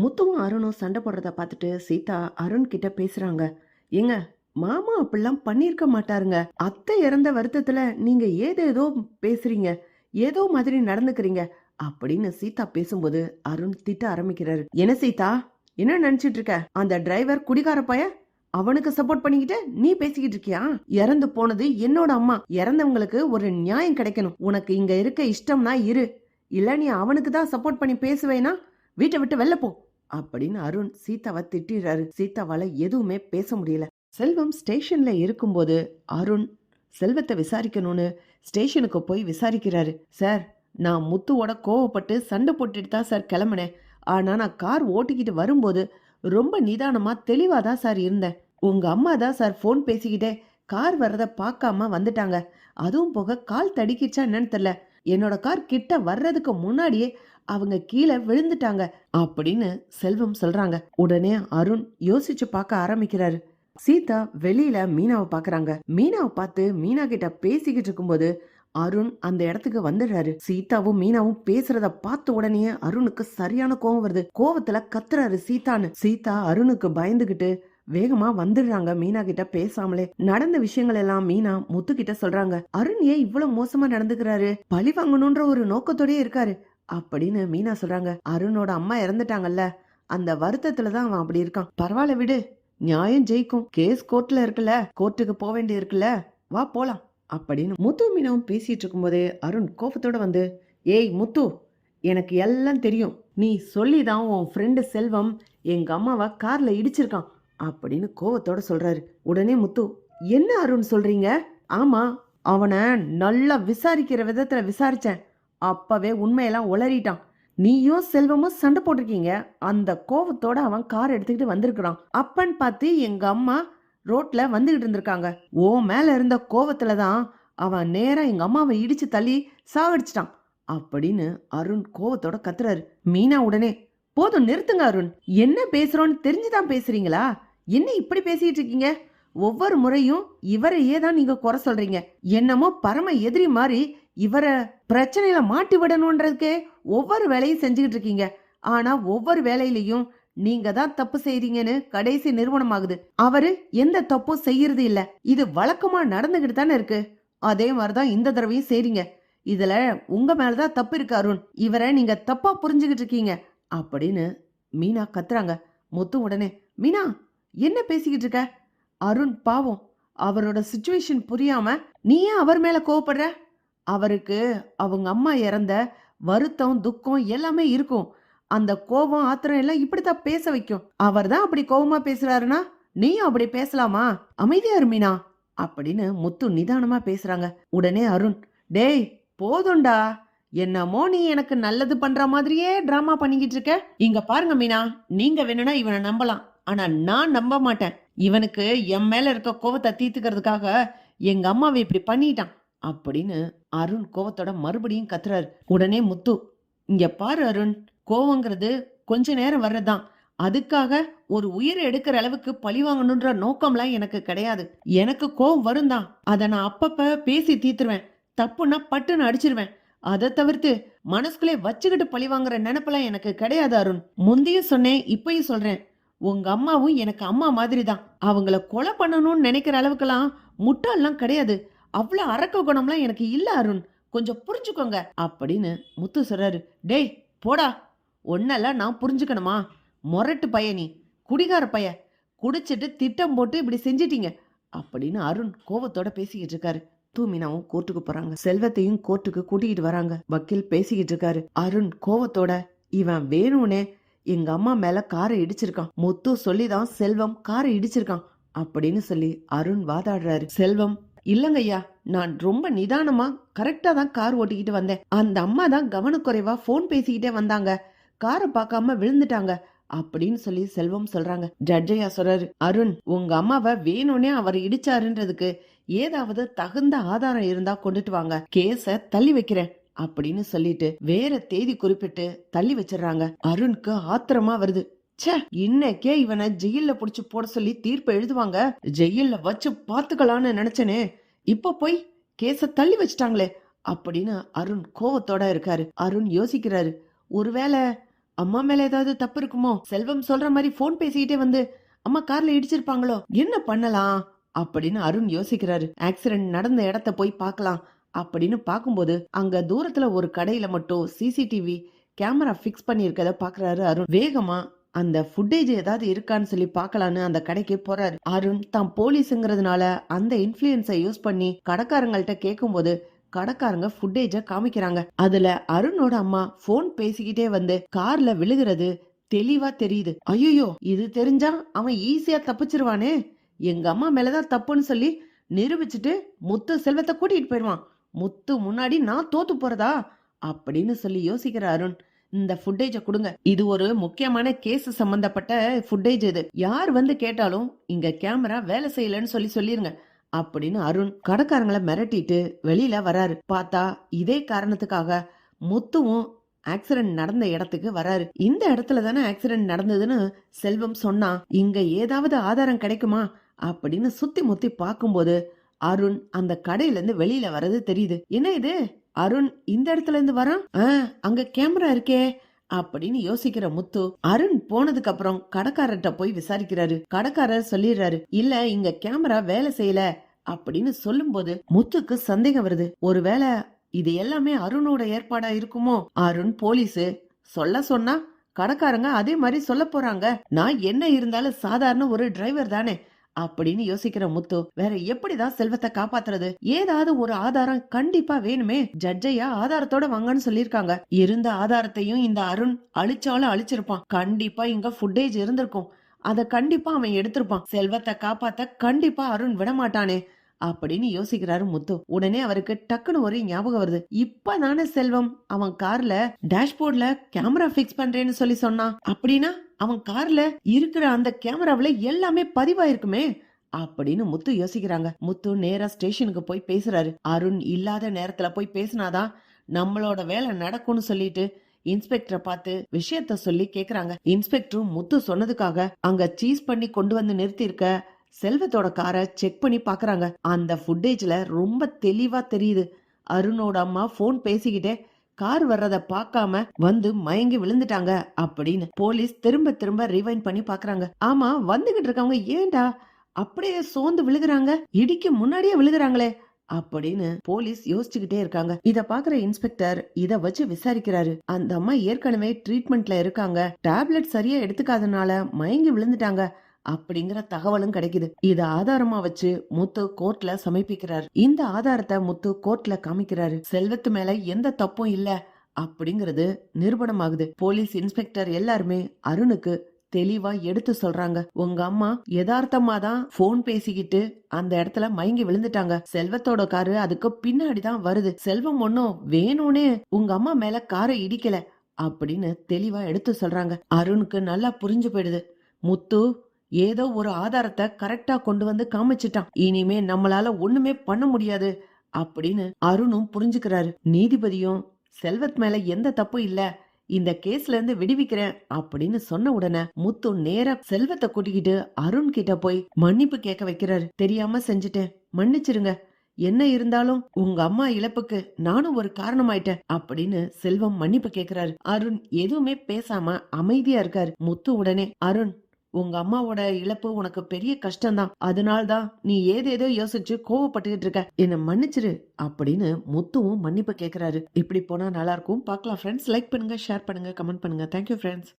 முத்துவும் அருணும் சண்டை போடுறத பார்த்துட்டு சீதா அருண் கிட்ட பேசுறாங்க. ஏங்க மாமா அப்படிலாம் பண்ணியிருக்க மாட்டாருங்க. அத்தை இறந்த வருத்தத்துல நீங்க ஏதேதோ பேசுறீங்க ஏதோ மாதிரி நடந்துக்கிறீங்க அப்படின்னு சீதா பேசும்போது அருண் திட்ட ஆரம்பிக்கிறாரு. என்ன சீதா என்ன நினைச்சிட்டு இருக்க? அந்த டிரைவர் குடிகார பைய அவனுக்கு சப்போர்ட் பண்ணிக்கிட்டு நீ பேசிக்கிட்டு இருக்கியா? இறந்து போனது என்னோட அம்மா. இறந்தவங்களுக்கு ஒரு நியாயம் கிடைக்கணும். உனக்கு இங்க இருக்க இஷ்டம்னா இரு. இல்ல நீ அவனுக்கு தான் சப்போர்ட் பண்ணி பேசுவேனா வீட்டை விட்டு வெளில போ. அப்படின்னு அருண் சீதாவை திட்டிடுறாரு சீதாவால எதுவுமே பேச முடியல. செல்வம் ஸ்டேஷன்ல இருக்கும்போது அருண் செல்வத்தை விசாரிக்கணும்னு ஸ்டேஷனுக்கு போய் விசாரிக்கிறாரு. சார் நான் முத்துவோட கோவப்பட்டு சண்டை போட்டுட்டு தான் சார் கிளம்புனேன். ஆனா நான் கார் ஓட்டிக்கிட்டு வரும்போது ரொம்ப நிதானமா தெளிவாக தான் சார் இருந்தேன். உங்க அம்மா தான் சார் ஃபோன் பேசிக்கிட்டே கார் வர்றத பார்க்காம வந்துட்டாங்க. அதுவும் போக கால் தடிக்கிச்சா என்னன்னு தெரியல. என்னோட கார் கிட்ட வர்றதுக்கு முன்னாடியே அவங்க கீழே விழுந்துட்டாங்க அப்படின்னு செல்வம் சொல்றாங்க. உடனே அருண் யோசிச்சு பார்க்க ஆரம்பிக்கிறாரு. சீதா வெளியில மீனாவை பாக்குறாங்க மீனாவை பார்த்து மீனா கிட்ட பேசிக்கிட்டு இருக்கும்போது அருண் அந்த இடத்துக்கு வந்துடுறாரு. சீதாவும் மீனாவும் பேசுறத பார்த்த உடனே அருணுக்கு சரியான கோவம் வருது. கோவத்துல கத்துறாரு சீதான்னு. சீதா அருணுக்கு பயந்துகிட்டு வேகமா வந்துடுறாங்க மீனா கிட்ட பேசாமலே. நடந்த விஷயங்கள் எல்லாம் மீனா முத்து கிட்ட சொல்றாங்க. அருண் ஏன் இவ்வளவு மோசமா நடந்துக்கிறாரு? பழி வாங்கணும்ன்ற ஒரு நோக்கத்தோடயே இருக்காரு. அப்படின்னு மீனா சொல்றாங்க. அருணோட அம்மா இறந்துட்டாங்கல்ல. அந்த வருத்தத்துல தான் அவன் அப்படி இருக்கான். பரவாயில்ல விடு. நியாயம் ஜெயிக்கும். கேஸ் கோர்ட்ல இருக்குல்ல. கோர்ட்டுக்கு போக வேண்டி இருக்குல்ல. வா போலாம். அப்படின்னு முத்து மீனவும் பேசிட்டு இருக்கும்போதே அருண் கோபத்தோட வந்து ஏய் முத்து எனக்கு எல்லாம் தெரியும். நீ சொல்லி தான் உன் ஃப்ரெண்டு செல்வம் எங்க அம்மாவை கார்ல இடிச்சிருக்கான். அப்படின்னு கோவத்தோட சொல்றாரு. உடனே முத்து என்ன அருண் சொல்றீங்க? ஆமா அவனை நல்லா விசாரிக்கிற விதத்துல விசாரிச்சேன். அப்பவே உண்மையெல்லாம் உளறிட்டான். நீயும் செல்வமும் சண்டை போட்டிருக்கீங்க. அந்த கோவத்தோட அவன் கார் எடுத்துக்கிட்டு வந்திருக்கிறான். அப்பன்னு பார்த்து எங்க அம்மா ரோட்ல வந்துகிட்டு இருந்திருக்காங்க. ஓ மேல இருந்த கோவத்துல தான் அவன் நேரா எங்க அம்மாவை இடிச்சு தள்ளி சாவடிச்சிட்டான் அப்படின்னு அருண் கோவத்தோட கத்துறாரு. மீனா உடனே போதும் நிறுத்துங்க அருண். என்ன பேசுறோன்னு தெரிஞ்சுதான் பேசுறீங்களா? என்ன இப்படி பேசிட்டு இருக்கீங்க? ஒவ்வொரு முறையும் இவரையே தான் நீங்க குறை சொல்றீங்க. என்னமோ பரம எதிரி மாதிரி இவரை பிரச்சனையில மாட்டி விடணுன்றதுக்கே ஒவ்வொரு வேலையும் செஞ்சுக்கிட்டு இருக்கீங்க. ஆனா ஒவ்வொரு வேலையிலையும் நீங்க தான் தப்பு செய்றீங்கன்னு கடைசி நிறுவனம் ஆகுது அவரு எந்த தப்பும் செய்யறது இல்ல. இது வழக்கமா நடந்துகிட்டு தானே இருக்கு. அதே மாதிரிதான் இந்த தடவையும் செய்றீங்க. இதுல உங்க மேலதான் தப்பு இருக்கு அருண். இவரை நீங்க தப்பா புரிஞ்சுகிட்டு இருக்கீங்க. அப்படின்னு மீனா கத்துறாங்க. முத்து உடனே மீனா என்ன பேசிக்கிட்டு இருக்க? அருண் பாவம். அவரோட சுச்சுவேஷன் புரியாம நீ ஏன் அவர் மேல கோவப்படுற? அவருக்கு அவங்க அம்மா இறந்த வருத்தம் துக்கம் எல்லாமே இருக்கும். அந்த கோபம் ஆத்திரம் எல்லாம் இப்படித்தான் பேச வைக்கும். அவர் தான் அப்படி கோபமா பேசுறாருன்னா நீயும் அப்படி பேசலாமா? அமைதியா இரு மீனா அப்படின்னு முத்து நிதானமா பேசுறாங்க. உடனே அருண் டேய் போதும்டா. என்னமோ நீ எனக்கு நல்லது பண்ற மாதிரியே டிராமா பண்ணிக்கிட்டு இருக்க. இங்க பாருங்க மீனா நீங்க வேணும்னா இவனை நம்பலாம். ஆனா நான் நம்ப மாட்டேன். இவனுக்கு என் மேல இருக்க கோவத்தை தீர்த்துக்கிறதுக்காக எங்க அம்மாவை இப்படி பண்ணிட்டான் அப்படின்னு அருண் கோவத்தோட மறுபடியும் கத்துறாரு. உடனே முத்து இங்க பாரு அருண் கோவங்கிறது கொஞ்ச நேரம் வர்றதுதான். அதுக்காக ஒரு உயிரை எடுக்கிற அளவுக்கு பழி வாங்கணுன்ற நோக்கம்லாம் எனக்கு கிடையாது. எனக்கு கோவம் வரும் தான் அதை நான் அப்பப்ப பேசி தீத்துருவேன் தப்புன்னா பட்டுன்னு அடிச்சிருவேன். அதை தவிர்த்து மனசுக்குள்ளே வச்சுக்கிட்டு பழி வாங்குற நினைப்பெல்லாம் எனக்கு கிடையாது அருண். முந்தையும் சொன்னேன் இப்பயும் சொல்றேன். உங்க அம்மாவும் எனக்கு அம்மா மாதிரி தான் அவங்கள கொலை பண்ணணும்னு நினைக்கிற அளவுக்கெல்லாம் முட்டாள்லாம் கிடையாது. அவ்வளோ அரக்க குணம்லாம் எனக்கு இல்ல அருண். கொஞ்சம் புரிஞ்சுக்கோங்க. அப்படின்னு முத்து சொல்றாரு. டேய் போடா. ஒன்னெல்லாம் நான் புரிஞ்சுக்கணுமா? மொரட்டு பையனி குடிகார பைய. குடிச்சிட்டு திட்டம் போட்டு இப்படி செஞ்சிட்டீங்க. அப்படின்னு அருண் கோவத்தோட பேசிக்கிட்டு இருக்காரு. தூமினாவும் கோர்ட்டுக்கு போறாங்க. செல்வத்தையும் கோர்ட்டுக்கு கூட்டிகிட்டு வராங்க. வக்கீல் பேசிக்கிட்டு இருக்காரு. அருண் கோவத்தோட இவன் வேணும்னே. எங்க அம்மா மேல காரை இடிச்சிருக்கான். முத்து சொல்லிதான் செல்வம் காரை இடிச்சிருக்கான். அப்படின்னு சொல்லி அருண் வாதாடுறாரு. செல்வம் இல்லங்கய்யா நான் ரொம்ப நிதானமா கரெக்டா தான் கார் ஓட்டிக்கிட்டு வந்தேன். அந்த அம்மா தான் கவனக்குறைவா ஃபோன் பேசிக்கிட்டே வந்தாங்க. காரை பார்க்காம விழுந்துட்டாங்க அப்படின்னு சொல்லி செல்வம் சொல்றாங்க. ஜட்ஜையா சொல்றாரு அருண் உங்க அம்மாவை வேணும்னே அவர் இடிச்சாருன்றதுக்கு ஏதாவது தகுந்த ஆதாரம் இருந்தா கொண்டுட்டு வாங்க. கேஸ தள்ளி வைக்கிறேன். அப்படின்னு சொல்லிட்டு வேற தேதி குறிப்பிட்டு தள்ளி வச்சிடுறாங்க. அருணுக்கு ஆத்திரமா வருது. ச்சே இன்னைக்கே இவனை ஜெயில்ல புடிச்சு போட சொல்லி தீர்ப்பு எழுதுவாங்க. ஜெயில்ல வச்சு பாத்துக்கலாம்னு நினைச்சனே. இப்ப போய் கேச தள்ளி வச்சிட்டாங்களே அப்படின்னு அருண் கோவத்தோட இருக்காரு. அருண் யோசிக்கிறாரு. ஒருவேளை அம்மா மேல ஏதாவது தப்பு இருக்குமோ? செல்வம் சொல்ற மாதிரி போன் பேசிக்கிட்டே வந்து அம்மா கார்ல இடிச்சிருப்பாங்களோ? என்ன பண்ணலாம்? அப்படின்னு அருண் யோசிக்கிறாரு. ஆக்சிடென்ட் நடந்த இடத்த போய் பார்க்கலாம் அப்படின்னு பார்க்கும்போது அங்க தூரத்துல ஒரு கடையில மட்டும் சிசிடிவி கேமரா ஃபிக்ஸ் பண்ணியிருக்கத பாக்குறாரு அருண். வேகமா அந்த ஃபுட்டேஜ் ஏதாவது இருக்கான்னு சொல்லி பார்க்கலான்னு அந்த கடைக்கு போறாரு. அருண் தான் போலீஸுங்கிறதுனால அந்த இன்ஃப்ளூயன்ஸை யூஸ் பண்ணி கடைக்காரங்கள்ட்ட கேட்கும்போது கடைக்காரங்க ஃபுட்டேஜ காமிக்கிறாங்க. அதுல அருணோட அம்மா போன் பேசிக்கிட்டே வந்து கார்ல விழுகிறது தெளிவா தெரியுது. ஐயோ இது தெரிஞ்சா அவன் ஈஸியா தப்பிச்சிருவானே. எங்க அம்மா மேலதான் தப்புன்னு சொல்லி நிரூபிச்சுட்டு முத்து செல்வத்தை கூட்டிட்டு போயிடுவான் முத்து முன்னாடி நான் தோத்து போறதா? அப்படின்னு சொல்லி யோசிக்கிற அருண் இந்த ஃபுட்டேஜ கொடுங்க. இது ஒரு முக்கியமான கேஸ் சம்பந்தப்பட்ட ஃபுட்டேஜ் இது. யார் வந்து கேட்டாலும் இங்க கேமரா வேலை செய்யலன்னு சொல்லி சொல்லிருங்க அப்படின்னு அருண் கடைக்காரங்களை மிரட்டிட்டு வெளியில வராரு. பார்த்தா இதே காரணத்துக்காக முத்துவும் ஆக்சிடென்ட் நடந்த இடத்துக்கு வராரு. இந்த இடத்துல தானே ஆக்சிடென்ட் நடந்ததுன்னு செல்வம் சொன்னா இங்க ஏதாவது ஆதாரம் கிடைக்குமா? அப்படின்னு சுத்தி முத்தி பார்க்கும்போது அருண் அந்த கடையில இருந்து வெளியில வர்றது தெரியுது. என்ன இது? அருண் இந்த இடத்துல இருந்து வரான்? ஆ, அங்க கேமரா இருக்கே அப்படின்னு யோசிக்கிற முத்து அருண் போனதுக்கு அப்புறம் கடைக்காரர்கிட்ட போய் விசாரிக்கிறாரு. கடைக்காரர் சொல்லிடுறாரு இல்ல இங்க கேமரா வேலை செய்யல அப்படின்னு சொல்லும்போது முத்துக்கு சந்தேகம் வருது. ஒருவேளை இது எல்லாமே அருணோட ஏற்பாடா இருக்குமோ? அருண் போலீஸ். சொல்ல சொன்னா கடைக்காரங்க அதே மாதிரி சொல்ல போறாங்க. நான் என்ன இருந்தாலும் சாதாரண ஒரு டிரைவர் தானே. அப்படின்னு யோசிக்கிற முத்து வேற எப்படிதான் செல்வத்தை காப்பாத்துறது? ஏதாவது ஒரு ஆதாரம் கண்டிப்பா வேணுமே. ஜட்ஜையா ஆதாரத்தோட வாங்கன்னு சொல்லிருக்காங்க இருந்த ஆதாரத்தையும் இந்த அருண் அழிச்சாலும் அழிச்சிருப்பான். கண்டிப்பா இங்க ஃபுட்டேஜ் இருந்திருக்கும். அத கண்டிப்பா அவன் எடுத்திருப்பான். செல்வத்தை காப்பாத்த கண்டிப்பா அருண் விடமாட்டானே அப்படின்னு யோசிக்கிறாரு முத்து. உடனே அவருக்கு டக்குன்னு ஒரு ஞாபகம் வருது. இப்பதானே செல்வம் அவன் கார்ல டேஷ்போர்ட்ல கேமரா பிக்ஸ் பண்றேன்னு சொல்லி சொன்னான். அப்படின்னா அவன் கார்ல இருக்கிற அந்த கேமராவில எல்லாமே பதிவாயிருக்குமே அப்படின்னு முத்து யோசிக்கிறாங்க. முத்து நேரா ஸ்டேஷனுக்கு போய் பேசுறாரு. அருண் இல்லாத நேரத்துல போய் பேசினாதான் நம்மளோட வேலை நடக்கும்னு சொல்லிட்டு இன்ஸ்பெக்டரை பார்த்து விஷயத்த சொல்லி கேக்குறாங்க. இன்ஸ்பெக்டரும் முத்து சொன்னதுக்காக அங்க சீஸ் பண்ணி கொண்டு வந்து நிறுத்தியிருக்க செல்வத்தோட காரை செக் பண்ணி பாக்குறாங்க. அந்த ஃபுட்டேஜ்ல ரொம்ப தெளிவா தெரியுது. அருணோட அம்மா போன் பேசிக்கிட்டே கார் வர்றத பார்க்காம வந்து மயங்கி விழுந்துட்டாங்க அப்படின்னு போலீஸ் திரும்ப திரும்ப ரிவைண்ட் பண்ணி பாக்குறாங்க ஆமா வந்துகிட்டு இருக்கவங்க ஏன்டா அப்படியே சோர்ந்து விழுகுறாங்க? இடிக்கு முன்னாடியே விழுகுறாங்களே அப்படின்னு போலீஸ் யோசிச்சுக்கிட்டே இருக்காங்க. இத பாக்குற இன்ஸ்பெக்டர் இத வச்சு விசாரிக்கிறாரு. அந்த அம்மா ஏற்கனவே ட்ரீட்மெண்ட்ல இருக்காங்க. டேப்லெட் சரியா எடுத்துக்காதனால மயங்கி விழுந்துட்டாங்க. அப்படிங்கிற தகவலும் கிடைக்குது. இத ஆதாரமா வச்சு முத்து கோர்ட்ல சமர்ப்பிக்கிறார். இந்த ஆதாரத்தை முத்து கோர்ட்ல காமிக்கிறாரு. செல்வத்து மேல எந்த தப்பும் இல்ல அப்படிங்கறது நிரூபணமாகுது. போலீஸ் இன்ஸ்பெக்டர் எல்லாருமே அருணுக்கு தெளிவா எடுத்து சொல்றாங்க. உங்க அம்மா யதார்த்தமா தான் போன் பேசிக்கிட்டு அந்த இடத்துல மயங்கி விழுந்துட்டாங்க. செல்வத்தோட காரு அதுக்கு பின்னாடி தான் வருது. செல்வம் ஒன்னும் வேணும்னே உங்க அம்மா மேல காரை இடிக்கல அப்படின்னு தெளிவா எடுத்து சொல்றாங்க. அருணுக்கு நல்லா புரிஞ்சு போயிடுது. முத்து ஏதோ ஒரு ஆதாரத்தை கரெக்டா கொண்டு வந்து காமிச்சிட்டான். இனிமே நம்மளால ஒண்ணுமே பண்ண முடியாது அப்படின்னு அருணும் புரிஞ்சுக்கிறாரு. நீதிபதியும் செல்வத் மேல எந்த தப்பும் இல்ல இந்த கேஸ்ல இருந்து விடுவிக்கிறேன் அப்படின்னு சொன்ன உடனே முத்து நேரா செல்வத்தை கூட்டிக்கிட்டு அருண் கிட்ட போய் மன்னிப்பு கேட்க வைக்கிறாரு. தெரியாம செஞ்சுட்டேன். மன்னிச்சிருங்க. என்ன இருந்தாலும் உங்க அம்மா இழப்புக்கு நானும் ஒரு காரணமாயிட்டேன் அப்படின்னு செல்வம் மன்னிப்பு கேக்குறாரு அருண் எதுவுமே பேசாம அமைதியா இருக்காரு. முத்து உடனே அருண் உங்க அம்மாவோட இழப்பு உனக்கு பெரிய கஷ்டம்தான். அதனால்தான் நீ ஏதேதோ யோசிச்சு கோவப்பட்டுக்கிட்டு இருக்க. என்ன மன்னிச்சிரு அப்படின்னு முத்துவும் மன்னிப்பு கேக்குறாரு. இப்படி போனா நல்லா இருக்கும் பார்க்கலாம் ஃப்ரெண்ட்ஸ் லைக் பண்ணுங்க ஷேர் பண்ணுங்க கமெண்ட் பண்ணுங்க. Thank you friends